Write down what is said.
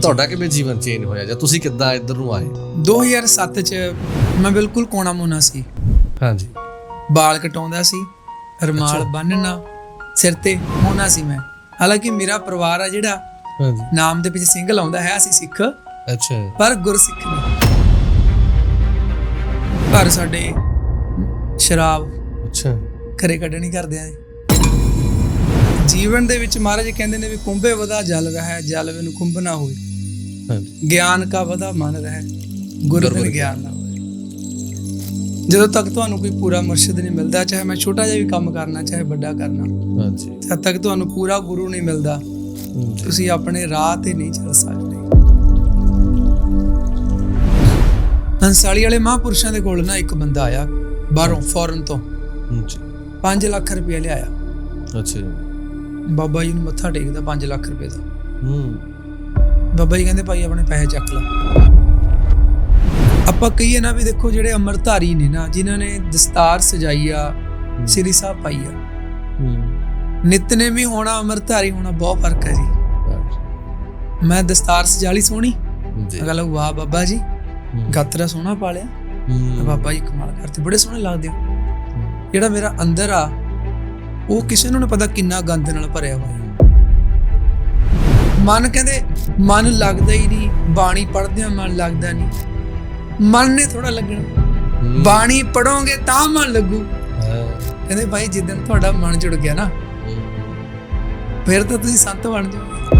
ਤੁਹਾਡਾ ਕਿਵੇਂ ਜੀਵਨ ਚੇਂਜ ਹੋਇਆ ਜਾਂ ਤੁਸੀਂ ਕਿੱਦਾਂ ਇੱਧਰ ਨੂੰ ਆਏ? 2007 ਚ ਮੈਂ ਬਿਲਕੁਲ ਕੋਣਾ ਮੋਨਾ ਸੀ। ਹਾਂਜੀ। ਬਾਲ ਕਟਾਉਂਦਾ ਸੀ ਰਮਾਲ ਬੰਨਣਾ ਸਿਰ ਤੇ ਹੋਣਾ ਸੀ ਮੈਂ। ਹਾਲਾਂਕਿ ਮੇਰਾ ਪਰਿਵਾਰ ਆ ਜਿਹੜਾ ਹਾਂਜੀ। ਨਾਮ ਦੇ ਪਿੱਛੇ ਸਿੰਘ ਲਾਉਂਦਾ ਹੈ ਅਸੀਂ ਸਿੱਖ। ਅੱਛਾ। ਪਰ ਗੁਰਸਿੱਖ ਨਹੀਂ। ਪਰ ਸਾਡੇ ਸ਼ਰਾਬ ਅੱਛਾ। ਘਰੇ ਕੱਢਣੀ ਕਰਦੇ ਆ ਜੀਵਨ ਦੇ ਵਿੱਚ ਮਹਾਰਾਜ ਕਹਿੰਦੇ ਨੇ ਵੀ ਕੁੰਭੇ ਵਧਾ ਜਲ ਰਹਾ ਜਲ ਨੂੰ ਕੁੰਭ ਨਾ ਹੋਏ ਹਾਂਜੀ। ਗਿਆਨ ਕਾ ਵਧਾ ਮਨ ਰਹਿ ਗੁਰ ਬਿਨ ਗਿਆਨ ਨਾ ਹੋਏ ਜਦੋਂ ਤੱਕ ਤੁਹਾਨੂੰ ਕੋਈ ਪੂਰਾ ਮੁਰਸ਼ਿਦ ਨਹੀਂ ਮਿਲਦਾ ਚਾਹੇ ਮੈਂ ਛੋਟਾ ਜਿਹਾ ਵੀ ਕੰਮ ਕਰਨਾ ਚਾਹੇ ਵੱਡਾ ਕਰਨਾ ਹਾਂਜੀ। ਜਦ ਤੱਕ ਤੁਹਾਨੂੰ ਪੂਰਾ ਗੁਰੂ ਨਹੀਂ ਮਿਲਦਾ। ਤੁਸੀਂ ਆਪਣੇ ਰਾਹ ਤੇ ਨਹੀਂ ਚੱਲ ਸਕਦੇ। ਹੰਸਾਲੀ ਵਾਲੇ ਮਹਾਂਪੁਰਸ਼ਾਂ ਦੇ ਕੋਲ ਨਾ ਇੱਕ ਬੰਦਾ ਆਇਆ ਬਾਹਰੋਂ ਫੋਰਨ ਤੋਂ। ਜੀ 5 ਲੱਖ ਰੁਪਏ ਲਿਆਇਆ। ਅੱਛਾ। ਬਾਬਾ ਜੀ ਨੂੰ ਮੱਥਾ ਟੇਕਦਾ 5 ਲੱਖ ਰੁਪਏ ਦਾ। ਹੂੰ। ਬਾਬਾ ਜੀ ਕਹਿੰਦੇ ਭਾਈ ਆਪਣੇ ਪੈਸੇ ਚੱਕ ਲੈ। ਆਪਾਂ ਕਹੀਏ ਨਾ ਵੀ ਦੇਖੋ ਜਿਹੜੇ ਅਮਰਧਾਰੀ ਨੇ ਨਾ ਜਿਨ੍ਹਾਂ ਨੇ ਦਸਤਾਰ ਸਜਾਈ ਆ ਸ੍ਰੀ ਸਾਹਿਬ ਪਾਈ ਆ। ਹੂੰ। ਨਿਤਨੇਮੀ ਹੋਣਾ ਅਮਰਧਾਰੀ ਹੋਣਾ ਬਹੁਤ ਫ਼ਰਕ ਹੈ ਜੀ। ਮੈਂ ਦਸਤਾਰ ਸਜਾ ਲਈ ਸੋਹਣੀ। ਜੀ। ਅਗਲਾ ਵਾਹ ਬਾਬਾ ਜੀ। ਗਾਤਰਾ ਸੋਹਣਾ ਪਾ ਲਿਆ। ਹੂੰ। ਬਾਬਾ ਜੀ ਕਮਾਲ ਕਰਤੇ ਬੜੇ ਸੋਹਣੇ ਲੱਗਦੇ ਹੋ। ਜਿਹੜਾ ਮੇਰਾ ਅੰਦਰ ਆ ਉਹ ਕਿਸੇ ਨੂੰ ਨਾ ਪਤਾ ਕਿੰਨਾ ਗੰਦ ਨਾਲ ਭਰਿਆ ਹੋਇਆ ਹੈ ਮਨ ਕਹਿੰਦੇ ਮਨ ਲੱਗਦਾ ਹੀ ਨਹੀਂ ਬਾਣੀ ਪੜ੍ਹਦਿਆਂ ਮਨ ਲੱਗਦਾ ਨਹੀਂ ਮਨ ਨੇ ਥੋੜਾ ਲੱਗਣਾ। ਬਾਣੀ ਪੜੋਗੇ ਤਾਂ ਮਨ ਲੱਗੂ। ਕਹਿੰਦੇ ਭਾਈ ਜਿੱਦਣ ਤੁਹਾਡਾ ਮਨ ਜੁੜ ਗਿਆ ਨਾ। ਫਿਰ ਤਾਂ ਤੁਸੀਂ ਸੰਤ ਬਣ ਜਾਓ